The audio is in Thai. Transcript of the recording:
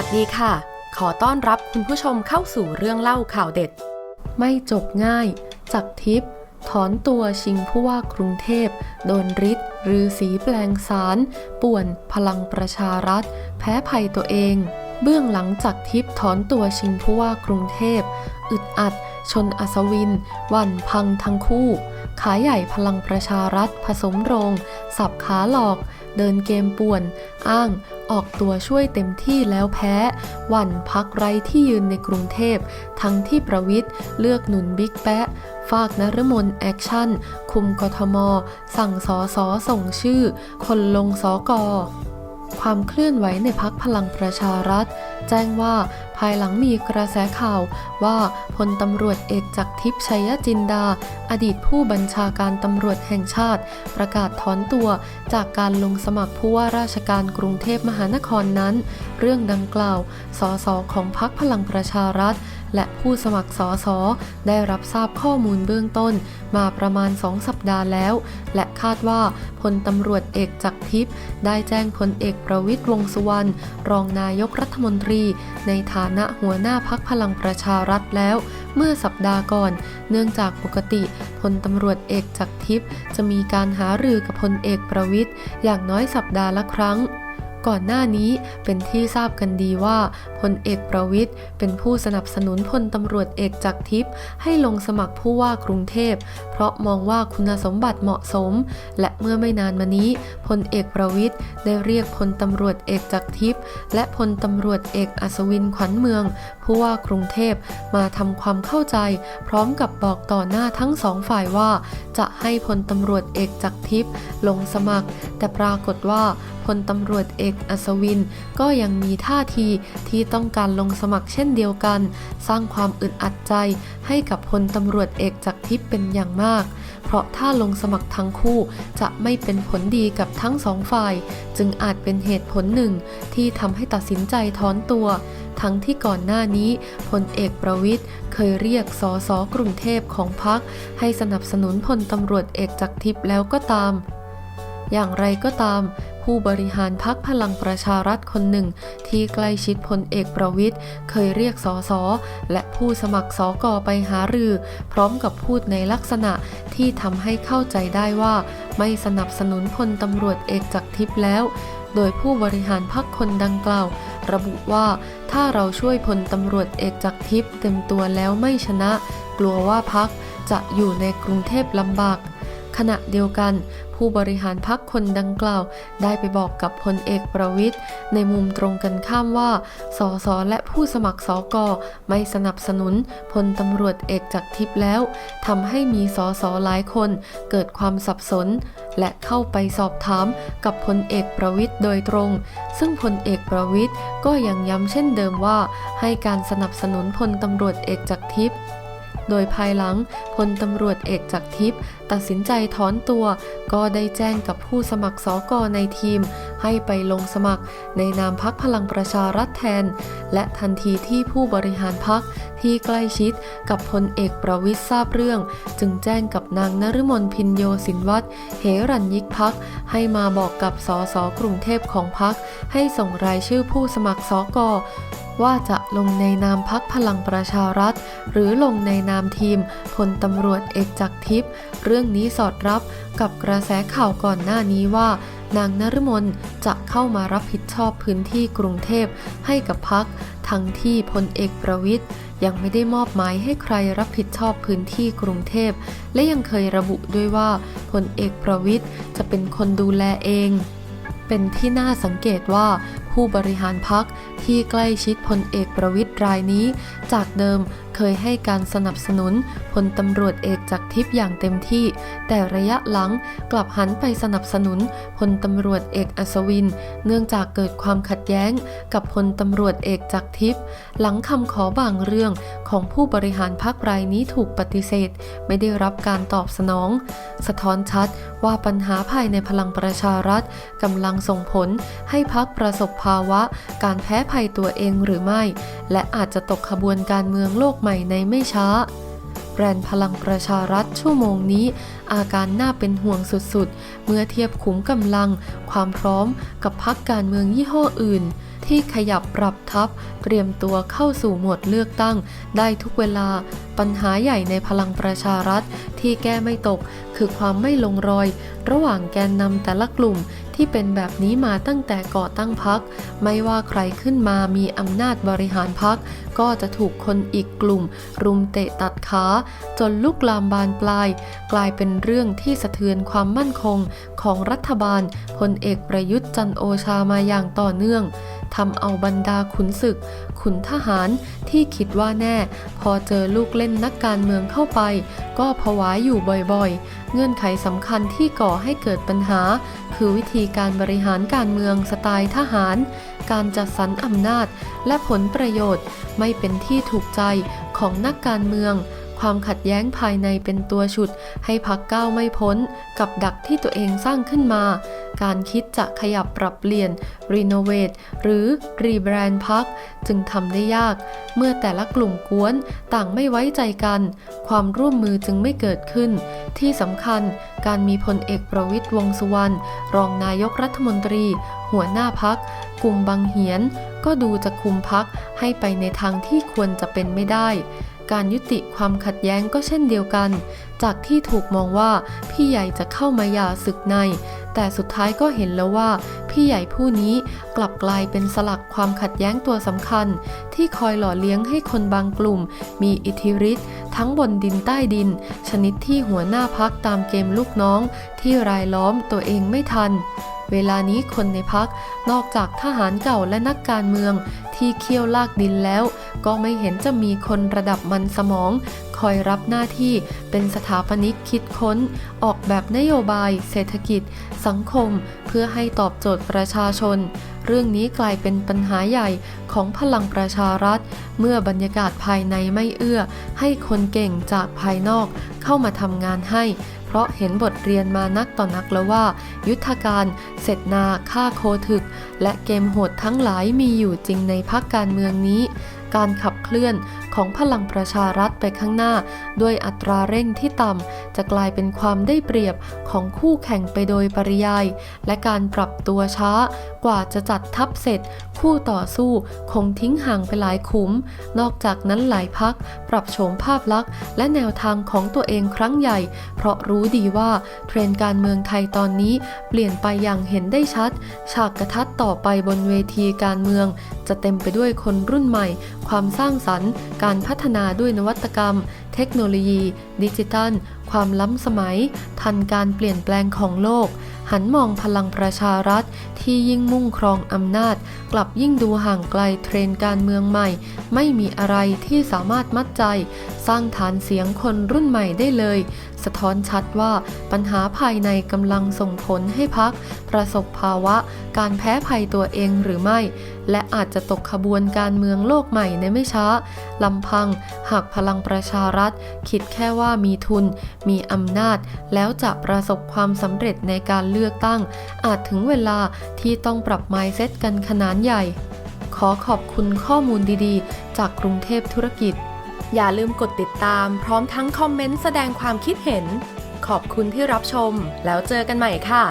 วัสดีค่ะ ขอต้อนรับคุณผู้ชมเข้าสู่เรื่องเล่าข่าวเด็ด ไม่จบง่าย จักทิพย์ถอนตัวชิงผู้ว่ากรุงเทพ โดนริดหรือสีแปลงสาร ป่วนพลังประชารัฐ แพ้ภัยตัวเอง เบื้องหลังจักทิพย์ถอนตัวชิงผู้ว่ากรุงเทพ อึดอัด ชนอัศวินหวันพังทั้งคู่ ขาใหญ่พลังประชารัฐ ผสมโรง สับขาหลอก เดินเกมป่วน อ้าง ออกตัวช่วยเต็มที่แล้วแพ้ วันพักไรที่ยืนในกรุงเทพ ทั้งที่ประวิทย์เลือกหนุนบิ๊กแปะฝากนรมนแอคชั่น คุมกทม สั่งสอสอส่งชื่อ คนลงสอกอความเคลื่อนไหวในพักพลังประชารัฐ แจ้งว่า ภายหลังมีกระแสข่าวว่าพลตำรวจเอกจักรทิพย์ชัยจินดา อดีตผู้บัญชาการตำรวจแห่งชาติ ประกาศถอนตัวจากการลงสมัครผู้ว่าราชการกรุงเทพมหานครนั้น เรื่องดังกล่าว สสของพักพลังประชารัฐและผู้สมัครสอสอได้รับทราบข้อมูลเบื้องต้น มาประมาณสองสัปดาห์แล้ว และคาดว่าพลตำรวจเอกจักรทิพย์ได้แจ้งพลเอกประวิตยวงษ์สุวรรณรองนายกรัฐมนตรี ในฐานะหัวหน้าพักพลังประชารัฐแล้ว เมื่อสัปดาห์ก่อน เนื่องจากปกติพลตำรวจเอกจักรทิพย์จะมีการหารือกับพลเอกประวิตยอย่างน้อยสัปดาห์ละครั้ง ก่อนหน้านี้เป็นที่ทราบกันดีว่าพลเอกประวิทย์เป็นผู้สนับสนุนพลตำรวจเอกจักรทิพย์ให้ลงสมัครผู้ว่ากรุงเทพ เพราะมองว่าคุณสมบัติเหมาะสม และเมื่อไม่นานมานี้พลเอกประวิทย์ได้เรียกพลตำรวจเอกจักรทิพย์และพลตำรวจเอกอัศวินขวัญเมือง ผู้ว่ากรุงเทพมาทำความเข้าใจ พร้อมกับบอกต่อหน้าทั้งสองฝ่ายว่า จะให้พลตำรวจเอกจักรทิพย์ลงสมัคร แต่ปรากฏว่าพลตำรวจเอกอัศวิน ก็ยังมีท่าทีที่ต้องการลงสมัครเช่นเดียวกัน สร้างความอึดอัดใจให้กับพลตำรวจเอกจักรทิพย์เป็นอย่างมาก เพราะถ้าลงสมัครทั้งคู่จะไม่เป็นผลดีกับทั้งสองฝ่าย จึงอาจเป็นเหตุผลหนึ่งที่ทำให้ตัดสินใจถอนตัว ทั้งที่ก่อนหน้านี้พลเอกประวิทย์เคยเรียกสอสอกรุงเทพของพรรคให้สนับสนุนพลตำรวจเอกจักรทิพย์แล้วก็ตาม อย่างไรก็ตาม ผู้บริหารพักพลังประชารัฐคนหนึ่ง ที่ใกล้ชิดพลเอกประวิทย์เคยเรียกสอสอและผู้สมัครสอกอไปหารือ พร้อมกับพูดในลักษณะที่ทำให้เข้าใจได้ว่า ไม่สนับสนุนพลตำรวจเอกจักรทิพย์แล้ว โดยผู้บริหารพักคนดังกล่าว ระบุว่า ถ้าเราช่วยพลตำรวจเอกจักรทิพย์เต็มตัวแล้วไม่ชนะ กลัวว่าพักจะอยู่ในกรุงเทพลำบาก ขณะเดียวกัน ผู้บริหารพักคนดังกล่าว ได้ไปบอกกับพลเอกประวิทย์ในมุมตรงกันข้ามว่าสสและผู้สมัครสอกอไม่สนับสนุนพลตำรวจเอกจากทิพย์แล้วทำให้มีสสหลายคนเกิดความสับสน และเข้าไปสอบถามกับพลเอกประวิทย์โดยตรง ซึ่งพลเอกประวิทย์ก็ยังย้ำเช่นเดิมว่า ให้การสนับสนุนพลตำรวจเอกจากทิพย์ โดยภายหลังพลตำรวจเอกจักทิพย์ตัดสินใจถอนตัว ก็ได้แจ้งกับผู้สมัครสอกอในทีม ให้ไปลงสมัครในนามพักพลังประชารัฐแทน และทันทีที่ผู้บริหารพักที่ใกล้ชิดกับพลเอกประวิทย์ทราบเรื่อง จึงแจ้งกับนางนฤมลพินโยสินวัตรเหรัญยิกพักให้มาบอกกับสสกรุงเทพของพักให้ส่งรายชื่อผู้สมัครสอกอ ว่าจะลงในนามพักพลังประชารัฐ หรือลงในนามทีมพลตำรวจเอกจักรทิพย์เรื่องนี้สอดรับกับกระแสข่าวก่อนหน้านี้ว่า นางนฤมลจะเข้ามารับผิดชอบพื้นที่กรุงเทพให้กับพักทั้งที่พลเอกประวิทย์ยังไม่ได้มอบหมายให้ใครรับผิดชอบพื้นที่กรุงเทพ และยังเคยระบุด้วยว่าพลเอกประวิทย์จะเป็นคนดูแลเอง เป็นที่น่าสังเกตว่า ผู้บริหารพักที่ใกล้ชิดพลเอกประวิตรรายนี้ จากเดิม เคยให้การสนับสนุนพลตำรวจเอกจากทิพย์อย่างเต็มที่ แต่ระยะหลังกลับหันไปสนับสนุนพลตำรวจเอกอัศวิน เนื่องจากเกิดความขัดแย้งกับพลตำรวจเอกจากทิพย์หลังคำขอบางเรื่องของผู้บริหารพักรายนี้ถูกปฏิเสธ ไม่ได้รับการตอบสนอง สะท้อนชัดว่าปัญหาภายในพลังประชารัฐกำลังส่งผลให้พักประสบภาวะ การแพ้ภัยตัวเองหรือไม่ และอาจจะตกขบวนการเมืองโลกใหม่ในไม่ช้า แบรนด์พลังประชารัฐชั่วโมงนี้ อาการน่าเป็นห่วงสุดๆ เมื่อเทียบขุมกำลัง ความพร้อมกับพักการเมืองยี่ห้ออื่น ที่ขยับปรับทับ เตรียมตัวเข้าสู่หมวดเลือกตั้ง ได้ทุกเวลา ปัญหาใหญ่ในพลังประชารัฐ ที่แก้ไม่ตก คือความไม่ลงรอย ระหว่างแกนนำแต่ละกลุ่มที่เป็นแบบนี้มาตั้งแต่ก่อตั้งพัก ไม่ว่าใครขึ้นมามีอำนาจบริหารพัก ก็จะถูกคนอีกกลุ่ม รุมเตะตัดขา จนลุกลามบานปลาย กลายเป็นเรื่องที่สะเทือนความมั่นคงของรัฐบาลพลเอกประยุทธ์จันโอชามาอย่างต่อเนื่องทำเอาบรรดาขุนศึก ขุนทหารที่คิดว่าแน่ พอเจอลูกเล่นนักการเมืองเข้าไป ก็ผวาอยู่บ่อยๆ เงื่อนไขสำคัญที่ก่อให้เกิดปัญหา คือวิธีการบริหารการเมืองสไตล์ทหาร การจัดสรรอำนาจและผลประโยชน์ ไม่เป็นที่ถูกใจของนักการเมือง ความขัดแย้งภายในเป็นตัวฉุด ให้พักก้าวไม่พ้น กับดักที่ตัวเองสร้างขึ้นมา การคิดจะขยับปรับเปลี่ยน รีโนเวทหรือรีแบรนด์พักจึงทำได้ยาก เมื่อแต่ละกลุ่มกวนต่างไม่ไว้ใจกัน ความร่วมมือจึงไม่เกิดขึ้น ที่สำคัญการมีพลเอกประวิตยวงษ์สุวรรณรองนายกรัฐมนตรี หัวหน้าพักกลุ่มบางเหียน ก็ดูจะคุมพักให้ไปในทางที่ควรจะเป็นไม่ได้ การยุติความขัดแย้งก็เช่นเดียวกัน จากที่ถูกมองว่าพี่ใหญ่จะเข้ามาหย่าศึกใน แต่สุดท้ายก็เห็นแล้วว่า พี่ใหญ่ผู้นี้กลับกลายเป็นสลักความขัดแย้งตัวสำคัญ ที่คอยหล่อเลี้ยงให้คนบางกลุ่ม มีอิทธิฤทธิ์ทั้งบนดินใต้ดิน ชนิดที่หัวหน้าพักตามเกมลูกน้อง ที่รายล้อมตัวเองไม่ทัน เวลานี้คนในพักนอกจากทหารเก่าและนักการเมืองที่เคี่ยวลากดินแล้ว ก็ไม่เห็นจะมีคนระดับมันสมอง คอยรับหน้าที่เป็นสถาปนิกคิดค้น ออกแบบนโยบาย เศรษฐกิจ สังคม เพื่อให้ตอบโจทย์ประชาชน เรื่องนี้กลายเป็นปัญหาใหญ่ของพลังประชารัฐ เมื่อบรรยากาศภายในไม่เอื้อ ให้คนเก่งจากภายนอกเข้ามาทำงานให้ เพราะเห็นบทเรียนมานักต่อนักแล้วว่า ยุทธการเสร็จนาฆ่าโคถึก และเกมโหดทั้งหลายมีอยู่จริงในพักการเมืองนี้ การขับเคลื่อนของพลังประชารัฐไปข้างหน้า ด้วยอัตราเร่งที่ต่ำจะกลายเป็นความได้เปรียบของคู่แข่งไปโดยปริยาย และการปรับตัวช้ากว่าจะจัดทัพเสร็จ คู่ต่อสู้คงทิ้งห่างไปหลายขุม นอกจากนั้นหลายพักปรับโฉมภาพลักษณ์ และแนวทางของตัวเองครั้งใหญ่ เพราะรู้ดีว่าเทรนด์การเมืองไทยตอนนี้เปลี่ยนไปอย่างเห็นได้ชัด ฉากกระทัดต่อไปบนเวทีการเมือง จะเต็มไปด้วยคนรุ่นใหม่ ความสร้างสรรค์ การพัฒนาด้วยนวัตกรรม เทคโนโลยี ดิจิทัล ความล้ำสมัย ทันการเปลี่ยนแปลงของโลก หันมองพลังประชารัฐ ที่ยิ่งมุ่งครองอำนาจ กลับยิ่งดูห่างไกลเทรนการเมืองใหม่ ไม่มีอะไรที่สามารถมัดใจ สร้างฐานเสียงคนรุ่นใหม่ได้เลย สะท้อนชัดว่าปัญหาภายในกำลังส่งผลให้พักประสบภาวะ การแพ้ภัยตัวเองหรือไม่ และอาจจะตกขบวนการเมืองโลกใหม่ในไม่ช้าลำพัง หากพลังประชารัฐ คิดแค่ว่ามีทุน มีอำนาจ แล้วจะประสบความสำเร็จในการเลือกตั้ง อาจถึงเวลาที่ต้องปรับ mindset กันขนาดใหญ่ ขอขอบคุณข้อมูลดีๆ จากกรุงเทพธุรกิจ อย่าลืมกดติดตามพร้อมทั้งคอมเมนต์แสดงความคิดเห็น ขอบคุณที่รับชม แล้วเจอกันใหม่ค่ะ